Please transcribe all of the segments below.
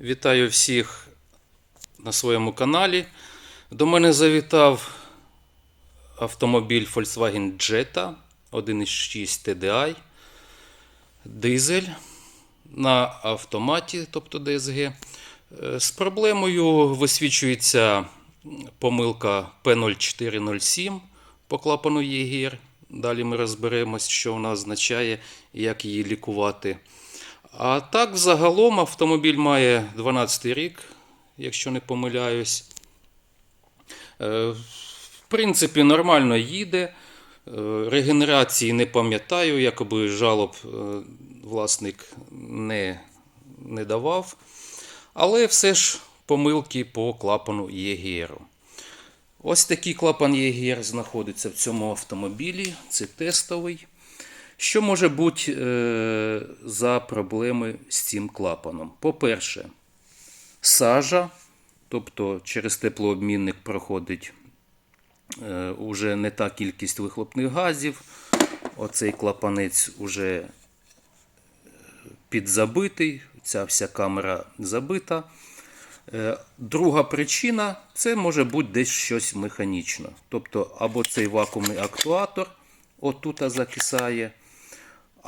Вітаю всіх на своєму каналі. До мене завітав автомобіль Volkswagen Jetta 1.6 TDI, дизель на автоматі, тобто DSG. Е, З проблемою висвічується помилка P0407 по клапану ЄГІР. Далі ми розберемось, що вона означає і як її лікувати. А так, загалом автомобіль має 12 рік, якщо не помиляюсь. Е, В принципі, нормально їде. Е, Регенерації не пам'ятаю, якоби жалоб е, власник не, не давав. Але все ж помилки по клапану ЄГР. Ось такий клапан ЄГР знаходиться в цьому автомобілі. Це тестовий. Що може бути е, за проблеми з цим клапаном? По-перше, сажа, тобто через теплообмінник проходить е, уже не та кількість вихлопних газів. Оцей клапанець уже підзабитий, ця вся камера забита. Е, Друга причина це може бути десь щось механічно. Тобто, або цей вакуумний актуатор отут закисає,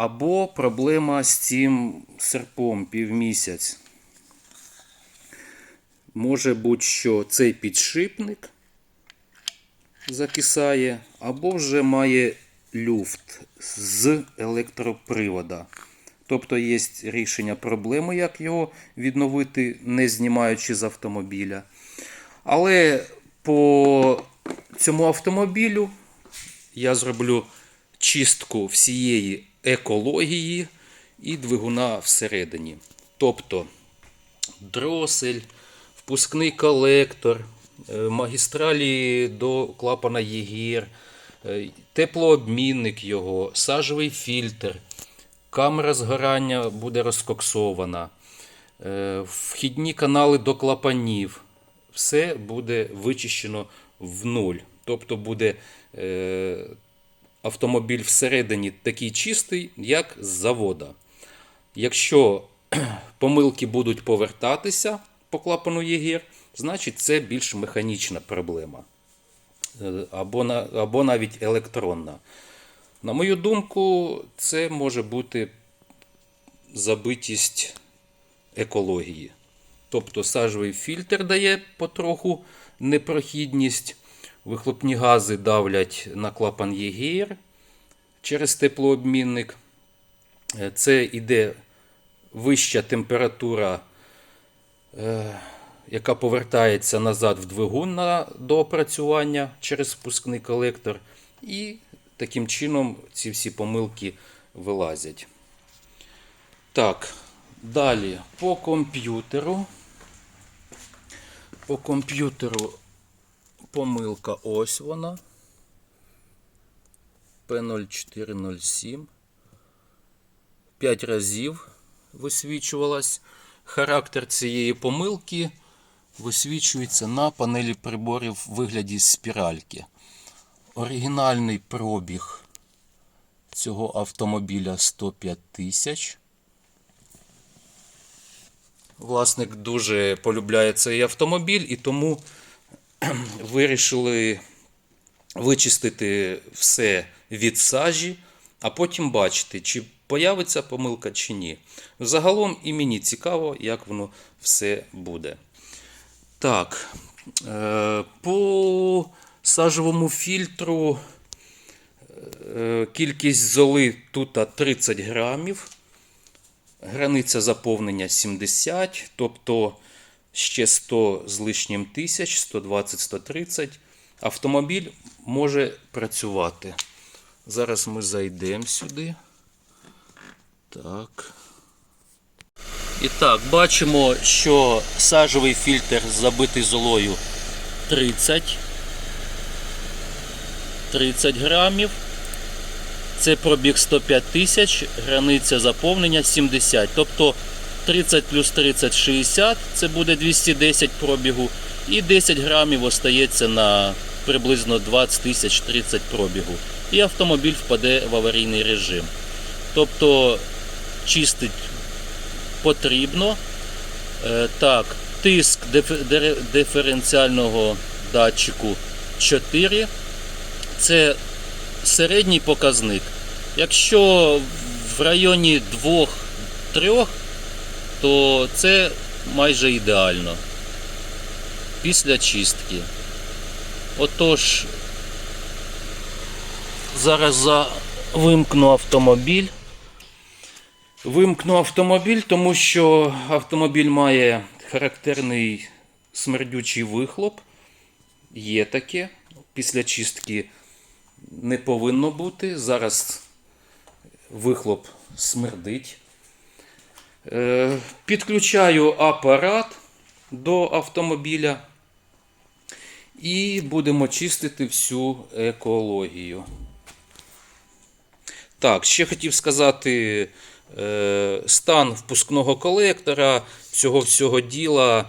або проблема з цим серпом півмісяць. Може бути, що цей підшипник закисає, або вже має люфт з електропривода. Тобто є рішення проблеми, як його відновити, не знімаючи з автомобіля. Але по цьому автомобілю я зроблю чистку всієї екології і двигуна всередині. Тобто дросель, впускний колектор, е, магістралі до клапана ЄГІР, е, теплообмінник його, сажовий фільтр, камера згорання буде розкоксована, е, вхідні канали до клапанів. Все буде вичищено в нуль. Тобто буде автомобіль всередині такий чистий, як з завода. Якщо помилки будуть повертатися по клапану ЄГІР, значить це більш механічна проблема. Е, Або, або навіть електронна. На мою думку, це може бути забитість екології. Тобто сажовий фільтр дає потроху непрохідність, вихлопні гази давлять на клапан ЄГР через теплообмінник. Е, Це іде вища температура, е, яка повертається назад в двигун на доопрацювання через впускний колектор. І таким чином ці всі помилки вилазять. Так, далі по комп'ютеру. По комп'ютеру помилка ось вона. P0407. 5 разів висвічувалась. Характер цієї помилки висвічується на панелі приборів в вигляді спіральки. Оригінальний пробіг цього автомобіля 105 тисяч. Власник дуже полюбляє цей автомобіль і тому вирішили вичистити все від сажі, а потім бачити, чи появиться помилка чи ні. Загалом і мені цікаво, як воно все буде. Так, е, по сажовому фільтру е, кількість золи тут 30 грамів. Границя заповнення 70, тобто ще 100 з лишнім тисяч, 120-130. Автомобіль може працювати. Зараз ми зайдемо сюди. Так. І так, бачимо, що сажовий фільтр забитий золою 30. 30 грамів. Це пробіг 105 тисяч, границя заповнення 70. Тобто 30 плюс 30 60, це буде 210 пробігу. І 10 грамів остається на приблизно 20 тисяч 30 пробігу. І автомобіль впаде в аварійний режим. Тобто чистить потрібно, Е, Так, тиск дифе- диференціального датчику 4. Це середній показник. Якщо в районі 2-3, то це майже ідеально. Після чистки. Отож, зараз за... вимкну автомобіль. Вимкну автомобіль, тому що автомобіль має характерний смердючий вихлоп. Є таке. Після чистки не повинно бути. Зараз вихлоп смердить. Е, Підключаю апарат до автомобіля і будемо чистити всю екологію. Так, ще хотів сказати е, стан впускного колектора, цього всього діла.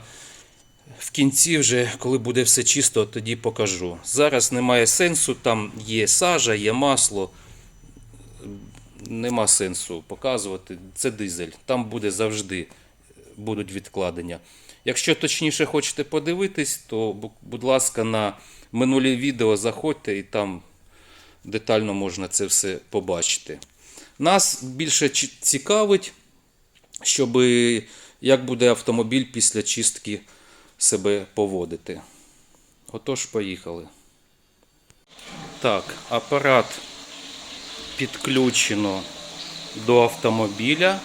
В кінці, вже, коли буде все чисто, тоді покажу. Зараз немає сенсу, там є сажа, є масло. Нема сенсу показувати. Це дизель. Там буде завжди будуть відкладення. Якщо точніше хочете подивитись, то, будь ласка, на минулі відео заходьте і там детально можна це все побачити. Нас більше цікавить, щоб як буде автомобіль після чистки себе поводити. Отож, поїхали. Так, апарат підключено до автомобіля.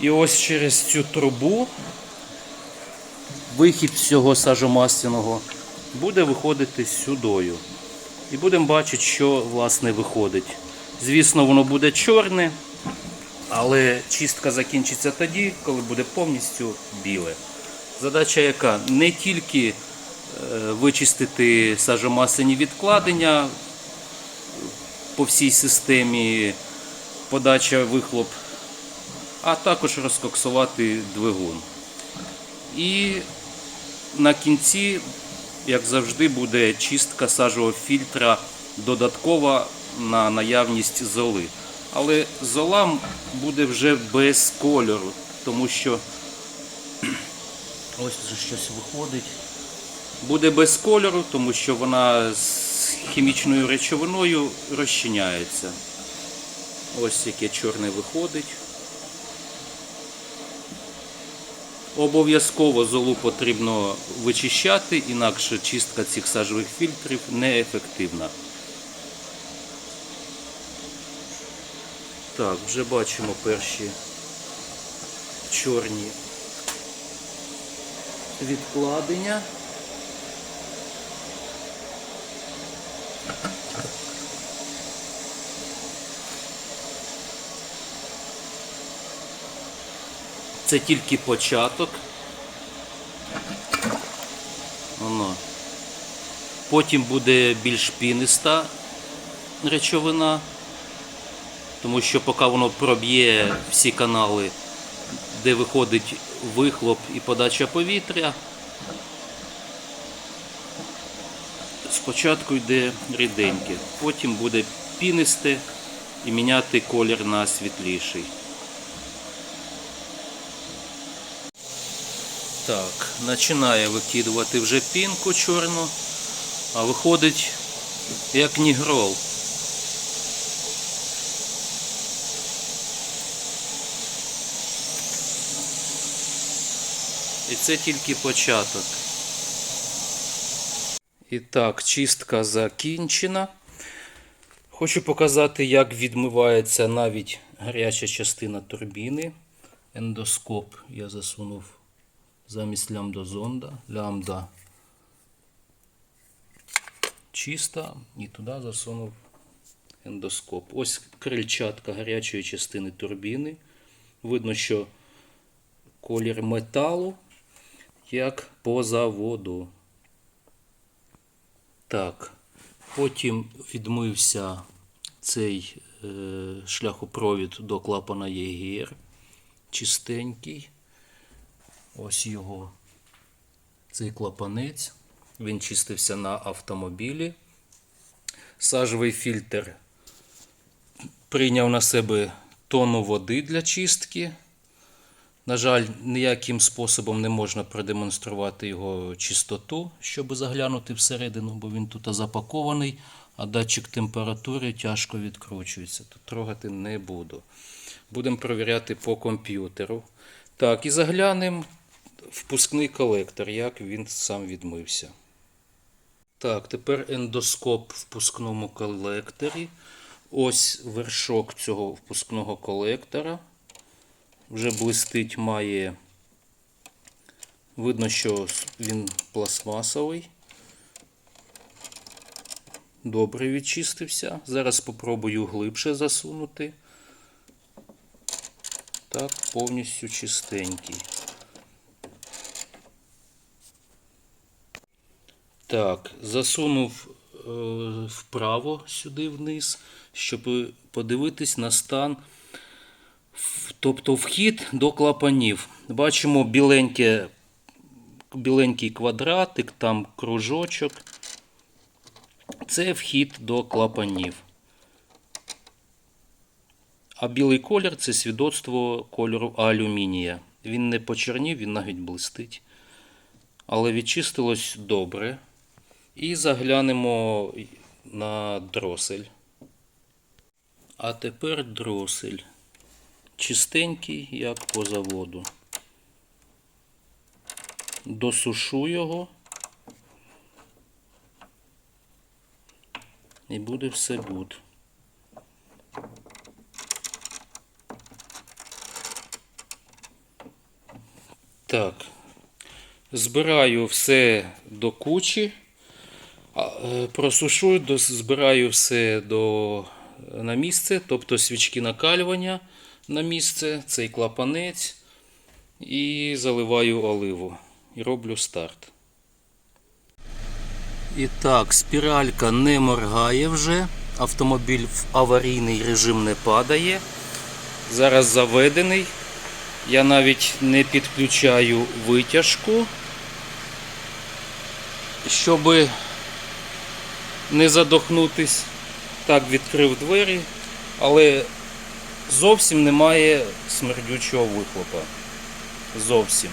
І ось через цю трубу вихід всього сажомастяного буде виходити сюдою. І будемо бачити, що власне виходить. Звісно, воно буде чорне, але чистка закінчиться тоді, коли буде повністю біле. Задача яка? Не тільки е, вичистити сажомасляні відкладення по всій системі подача вихлоп, а також розкоксувати двигун. І на кінці, як завжди, буде чистка сажового фільтра додаткова на наявність золи. Але зола буде вже без кольору, тому що ось вже щось виходить. Буде без кольору, тому що вона з хімічною речовиною розчиняється. Ось яке чорне виходить. Обов'язково золу потрібно вичищати, інакше чистка цих сажових фільтрів неефективна. Так, вже бачимо перші чорні відкладення. Це тільки початок. Воно. Потім буде більш піниста речовина, тому що поки воно проб'є всі канали, де виходить вихлоп і подача повітря, спочатку йде ріденьке, потім буде пінисте і міняти колір на світліший. Так, починає викидувати вже пінку чорну, а виходить як нігрол. І це тільки початок. І так, чистка закінчена. Хочу показати, як відмивається навіть гаряча частина турбіни. Ендоскоп я засунув замість лямбдозонда. Лямбда чиста і туди засунув ендоскоп. Ось крильчатка гарячої частини турбіни. Видно, що колір металу, як по заводу. Так, потім відмився цей е, шляхопровід до клапана ЄГР. Чистенький. Ось його цей клапанець. Він чистився на автомобілі. Сажовий фільтр прийняв на себе тонну води для чистки. На жаль, ніяким способом не можна продемонструвати його чистоту, щоб заглянути всередину, бо він тут запакований, а датчик температури тяжко відкручується. Тут трогати не буду. Будемо перевіряти по комп'ютеру. Так, і заглянемо впускний колектор, як він сам відмився. Так, тепер ендоскоп в впускному колекторі. Ось вершок цього впускного колектора. Вже блистить, має. Видно, що він пластмасовий. Добре відчистився. Зараз спробую глибше засунути. Так, повністю чистенький. Так, засунув е, вправо сюди вниз, щоб подивитись на стан, тобто вхід до клапанів. Бачимо біленьке, біленький квадратик, там кружочок. Це вхід до клапанів. А білий колір це свідоцтво кольору алюмінія. Він не почернів, він навіть блистить. Але відчистилось добре. І заглянемо на дросель. А тепер дросель. Чистенький, як по заводу. Досушу його. І буде все гуд. Так. Збираю все до кучі. Е, Просушую, збираю все до, на місце, тобто свічки накалювання на місце, цей клапанець і заливаю оливу. І роблю старт. І так, спіралька не моргає вже. Автомобіль в аварійний режим не падає. Зараз заведений. Я навіть не підключаю витяжку, щоби не задохнутись. Так, відкрив двері, але зовсім немає смердючого вихлопа. Зовсім.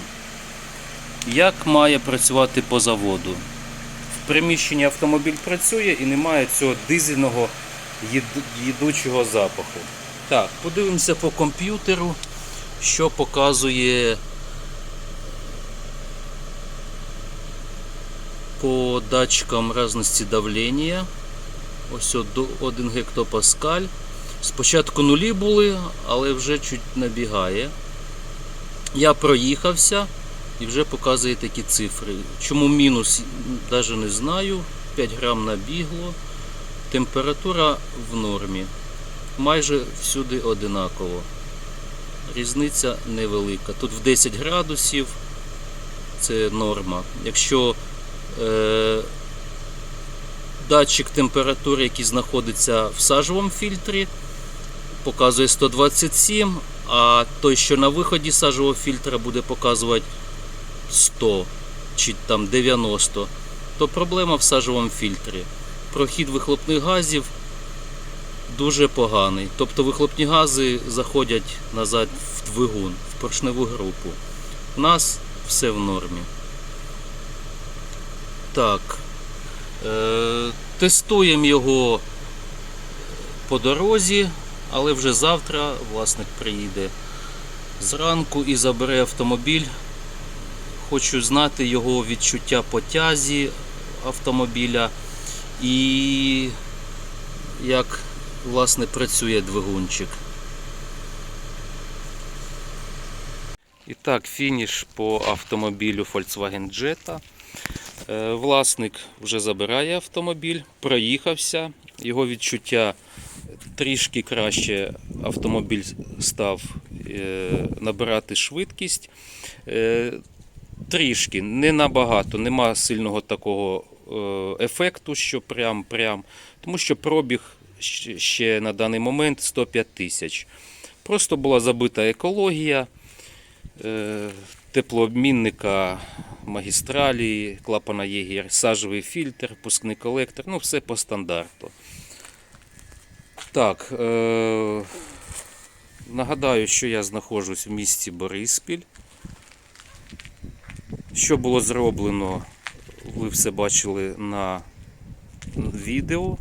Як має працювати по заводу? В приміщенні автомобіль працює і немає цього дизельного їд- їдучого запаху. Так, подивимося по комп'ютеру, що показує по датчикам разності давлення. Ось 1 гектопаскаль. Спочатку нулі були, але вже чуть набігає. Я проїхався і вже показує такі цифри. Чому мінус, навіть не знаю. 5 грам набігло. Температура в нормі. Майже всюди одинаково. Різниця невелика. Тут в 10 градусів це норма. Якщо е, датчик температури, який знаходиться в сажовому фільтрі, показує 127, а той, що на виході сажового фільтра буде показувати 100 чи там 90, то проблема в сажовому фільтрі. Прохід вихлопних газів дуже поганий. Тобто вихлопні гази заходять назад в двигун, в поршневу групу. У нас все в нормі. Так. Е, тестуємо його по дорозі, але вже завтра власник приїде зранку і забере автомобіль. Хочу знати його відчуття по тязі автомобіля і як власне працює двигунчик. І так, фініш по автомобілю Volkswagen Jetta. Е, Власник вже забирає автомобіль, проїхався. Його відчуття трішки краще автомобіль став е, набирати швидкість. Е, Трішки, не набагато, нема сильного такого е, ефекту, що прям-прям. Тому що пробіг ще на даний момент 105 тисяч. Просто була забита екологія теплообмінника, магістралі, клапана Єгір, сажовий фільтр, пускний колектор, ну все по стандарту. Так, е, Нагадаю, що я знаходжусь в місті Бориспіль. Що було зроблено, ви все бачили на відео.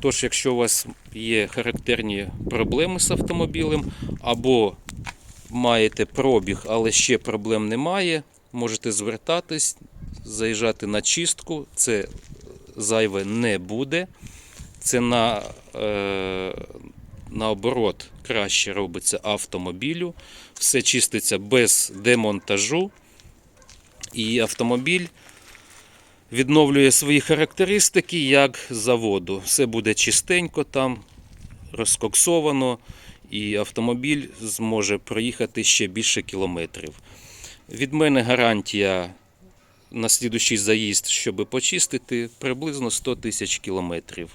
Тож, якщо у вас є характерні проблеми з автомобілем, або маєте пробіг, але ще проблем немає, можете звертатись, заїжджати на чистку. Це зайве не буде. Це на, е, наоборот краще робиться автомобілю. Все чиститься без демонтажу. І автомобіль відновлює свої характеристики як заводу. Все буде чистенько там, розкоксовано, і автомобіль зможе проїхати ще більше кілометрів. Від мене гарантія на слідущий заїзд, щоб почистити, приблизно 100 тисяч кілометрів.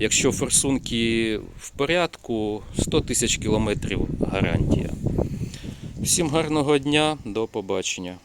Якщо форсунки в порядку, 100 тисяч кілометрів гарантія. Всім гарного дня, до побачення.